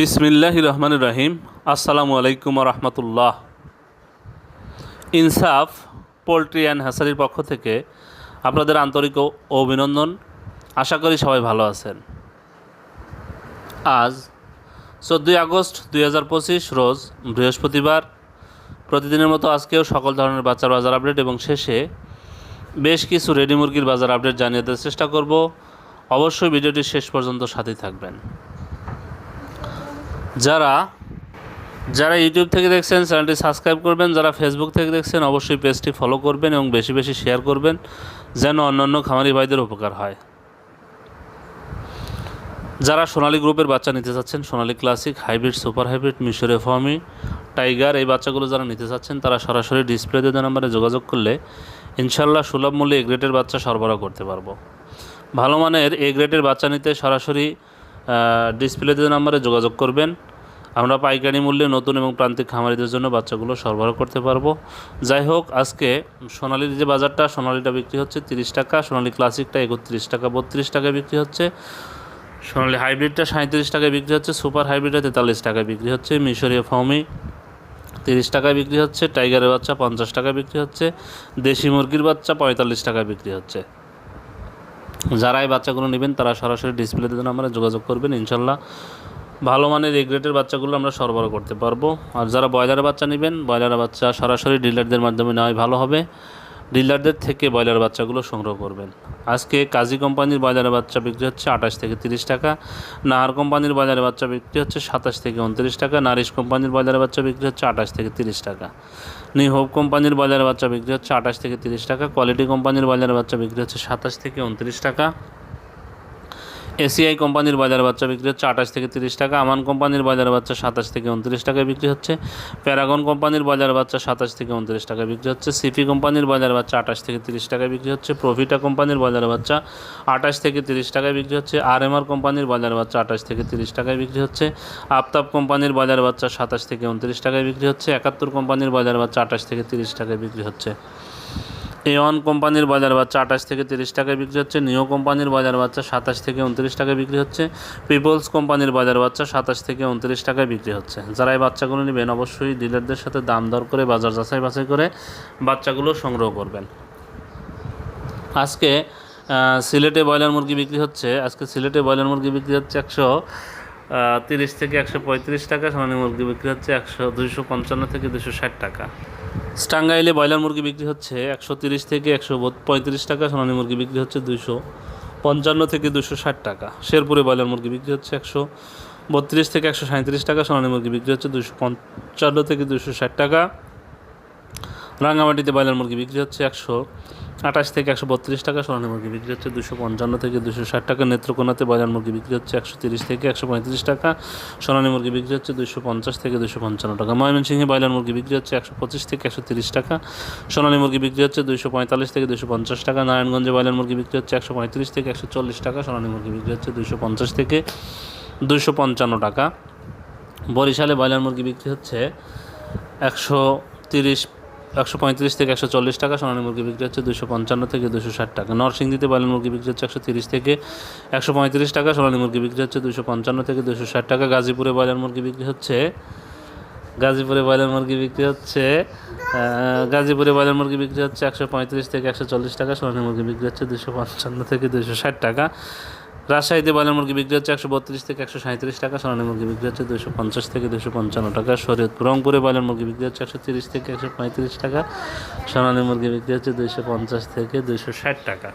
বিসমিল্লাহ রহমান রহিম। আসসালামু আলাইকুম রহমতুল্লাহ। ইনসাফ, পোলট্রি অ্যান্ড হ্যাসারির পক্ষ থেকে আপনাদের আন্তরিক অভিনন্দন। আশা করি সবাই ভালো আছেন। আজ চোদ্দোই আগস্ট দুই হাজার পঁচিশ, রোজ বৃহস্পতিবার। প্রতিদিনের মতো আজকেও সকল ধরনের বাচ্চার বাজার আপডেট এবং শেষে বেশ কিছু রেডি মুরগির বাজার আপডেট জানিয়ে দেওয়ার চেষ্টা করব। অবশ্যই ভিডিওটি শেষ পর্যন্ত সাথেই থাকবেন। যারা যারা ইউটিউব থেকে দেখছেন, চ্যানেলটি সাবস্ক্রাইব করবেন, যারা ফেসবুক থেকে দেখছেন, অবশ্যই পেজটি ফলো করবেন এবং বেশি বেশি শেয়ার করবেন, যেন অন্যান্য খামারি ভাইদের উপকার হয়। যারা সোনালী গ্রুপের বাচ্চা নিতে চাচ্ছেন, Sonali classic hybrid super hybrid মিশরে ফর্মি টাইগার এই বাচ্চাগুলো যারা নিতে চাচ্ছেন, তারা সরাসরি ডিসপ্লে দেওয়া নাম্বারে যোগাযোগ করলে ইনশাল্লাহ সুলভ মূল্যে এ গ্রেডের বাচ্চা সরবরাহ করতে পারব। ভালো মানের এ গ্রেডের বাচ্চা নিতে সরাসরি ডিসপ্লে নাম্বারে যোগাযোগ করবেন। আমরা পাইকারি মূল্যে নতুন এবং প্রান্তিক খামারিদের জন্য বাচ্চাগুলো সরবরাহ করতে পারব। যাই হোক, আজকে সোনালির যে বাজারটা, সোনালিটা বিক্রি হচ্ছে তিরিশ টাকা, সোনালি ক্লাসিকটা একত্রিশ টাকা, বত্রিশ টাকায় বিক্রি হচ্ছে। সোনালি হাইব্রিডটা সাঁত্রিশ টাকায় বিক্রি হচ্ছে, সুপার হাইব্রিডটা তেতাল্লিশ টাকায় বিক্রি হচ্ছে, মিশরীয় ফর্মি তিরিশ টাকায় বিক্রি হচ্ছে, টাইগারের বাচ্চা পঞ্চাশ টাকায় বিক্রি হচ্ছে, দেশি মুরগির বাচ্চা পঁয়তাল্লিশ টাকায় বিক্রি হচ্ছে। যারা এই বাচ্চাগুলো নেবেন, তারা সরাসরি ডিসপ্লেতে আমরা যোগাযোগ করবেন, ইনশাল্লাহ। ভালো মানের রেগ্রেটের বাচ্চাগুলো আমরা সরবরাহ করতে পারব। আর যারা ব্রয়লার বাচ্চা নেবেন, ব্রয়লার বাচ্চা সরাসরি ডিলারদের মাধ্যমে নেওয়াই ভালো হবে। ডিলারদের থেকে ব্রয়লার বাচ্চাগুলো সংগ্রহ করবেন। আজকে কাজী কোম্পানির ব্রয়লারের বাচ্চা বিক্রি হচ্ছে আঠাশ থেকে তিরিশ টাকা। নাহার কোম্পানির ব্রয়লার বাচ্চা বিক্রি হচ্ছে সাতাশ থেকে উনত্রিশ টাকা। নারিশ কোম্পানির ব্রয়লারের বাচ্চা বিক্রি হচ্ছে আঠাশ থেকে তিরিশ টাকা। হোপ কোম্পানির বাজার বাচ্চা বিক্রি হচ্ছে আঠাশ থেকে তিরিশ টাকা কোয়ালিটি কোম্পানির ব্রয়লারের বাচ্চা বিক্রি হচ্ছে সাতাশ থেকে উনত্রিশ টাকা। এসিআই কোম্পানির বাজার বাচ্চা বিক্রি হচ্ছে আঠাশ থেকে তিরিশ টাকা, আমান কোম্পানির বাজার বাচ্চা সাতাশ থেকে উনত্রিশ টাকায় বিক্রি হচ্ছে, প্যারাগন কোম্পানির বাজার বাচ্চা সাতাশ থেকে উনত্রিশ টাকায় বিক্রি হচ্ছে, সিপি কোম্পানির বাজার বাচ্চা আঠাশ থেকে তিরিশ টাকায় বিক্রি হচ্ছে প্রফিটা কোম্পানির বাজার বাচ্চা আঠাশ থেকে তিরিশ টাকায় বিক্রি হচ্ছে আর কোম্পানির বাজার বাচ্চা আঠাশ থেকে তিরিশ টাকায় বিক্রি হচ্ছে, আফতাব কোম্পানির বাজার বাচ্চা সাতাশ থেকে উনত্রিশ টাকায় বিক্রি হচ্ছে, একাত্তর কোম্পানির বাজার বাচ্চা আঠাশ থেকে তিরিশ টাকায় বিক্রি হচ্ছে। এ ওয়ান কোম্পানির বাজার বাচ্চা আঠাশ থেকে তিরিশ টাকায় বিক্রি হচ্ছে নিও কোম্পানির বাজার বাচ্চা সাতাশ থেকে উনত্রিশ টাকায় বিক্রি হচ্ছে পিপলস কোম্পানির বাজার বাচ্চা সাতাশ থেকে উনত্রিশ টাকায় বিক্রি হচ্ছে। যারা এই বাচ্চাগুলো নেবেন অবশ্যই ডিলারদের সাথে দাম দর করে বাজার যাচাই বাছাই করে বাচ্চাগুলো সংগ্রহ করবেন। আজকে সিলেটে ব্রয়লার মুরগি বিক্রি হচ্ছে, আজকে সিলেটে ব্রয়লার মুরগি বিক্রি হচ্ছে একশো তিরিশ থেকে একশো পঁয়ত্রিশ টাকা, সোনালী মুরগি বিক্রি হচ্ছে একশো দুইশো পঞ্চান্ন থেকে দুশো ষাট টাকা। স্টাঙ্গাইলে ব্রয়লার মুরগি বিক্রি হচ্ছে একশো তিরিশ থেকে একশো পঁয়ত্রিশ টাকা, সোনালী মুরগি বিক্রি হচ্ছে দুশো পঞ্চান্ন থেকে দুশো ষাট টাকা। শেরপুরে ব্রয়লার মুরগি বিক্রি হচ্ছে একশো বত্রিশ থেকে একশো সাঁত্রিশ টাকা, সোনালী মুরগি বিক্রি হচ্ছে দুশো পঞ্চান্ন থেকে দুশো ষাট টাকা। রাঙামাটিতে ব্রয়লার মুরগি বিক্রি হচ্ছে একশো আঠাশ থেকে একশো বত্রিশ টাকা সোনালী মুরগি বিক্রি হচ্ছে, দুশো পঞ্চান্ন থেকে দুশো ষাট টাকা নেত্রকোনাতে ব্রয়লার মুরগি বিক্রি হচ্ছে, একশো তিরিশ থেকে একশো পঁয়ত্রিশ টাকা সোনালী মুরগি বিক্রি হচ্ছে, দুশো পঞ্চাশ থেকে দুশো পঞ্চান্ন টাকা ময়মনসিংহে ব্রয়লার মুরগি বিক্রি হচ্ছে, একশো পঁচিশ থেকে একশো তিরিশ টাকা সোনালী মুরগি বিক্রি হচ্ছে, দুশো পঁয়তাল্লিশ থেকে দুশো পঞ্চাশ টাকা নারায়ণগঞ্জে ব্রয়লার মুরগি বিক্রি হচ্ছে, একশো পঁয়ত্রিশ থেকে একশো চল্লিশ টাকা সোনালী মুরগি বিক্রি হচ্ছে, দুশো পঞ্চাশ থেকে দুশো পঞ্চান্ন টাকা। বরিশালে ব্রয়লার মুরগি বিক্রি হচ্ছে, একশো তিরিশ একশো পঁয়ত্রিশ থেকে একশো চল্লিশ টাকা, সোনালী মুরগি বিক্রি হচ্ছে দুশো পঞ্চান্ন থেকে দুশো ষাট টাকা। নরসিংদীতে ব্রয়লার মুরগি বিক্রি হচ্ছে একশো তিরিশ থেকে একশো পঁয়ত্রিশ টাকা, সোনালী মুরগি বিক্রি হচ্ছে দুশো পঞ্চান্ন থেকে দুশো ষাট টাকা। গাজীপুরে ব্রয়লার মুরগি বিক্রি হচ্ছে, গাজীপুরে ব্রয়লার মুরগি বিক্রি হচ্ছে গাজীপুরে ব্রয়লার মুরগি বিক্রি হচ্ছে একশো পঁয়ত্রিশ থেকে একশো চল্লিশ টাকা, সোনালী মুরগি বিক্রি হচ্ছে দুশো পঞ্চান্ন থেকে দুশো ষাট টাকা। রাজশাহীতে বয়লার মুরগি বিক্রি হচ্ছে একশো বত্রিশ থেকে একশো সাঁত্রিশ টাকা, সোনালী মুরগি বিক্রি হচ্ছে দুশো পঞ্চাশ থেকে দুশো পঞ্চান্ন টাকা, শরীয়তপুর রংপুরে বয়লার মুরগি বিক্রি হচ্ছে একশো তিরিশ থেকে একশো পঁয়ত্রিশ টাকা, সোনালী মুরগি বিক্রি হচ্ছে দুশো পঞ্চাশ থেকে দুশো ষাট টাকা।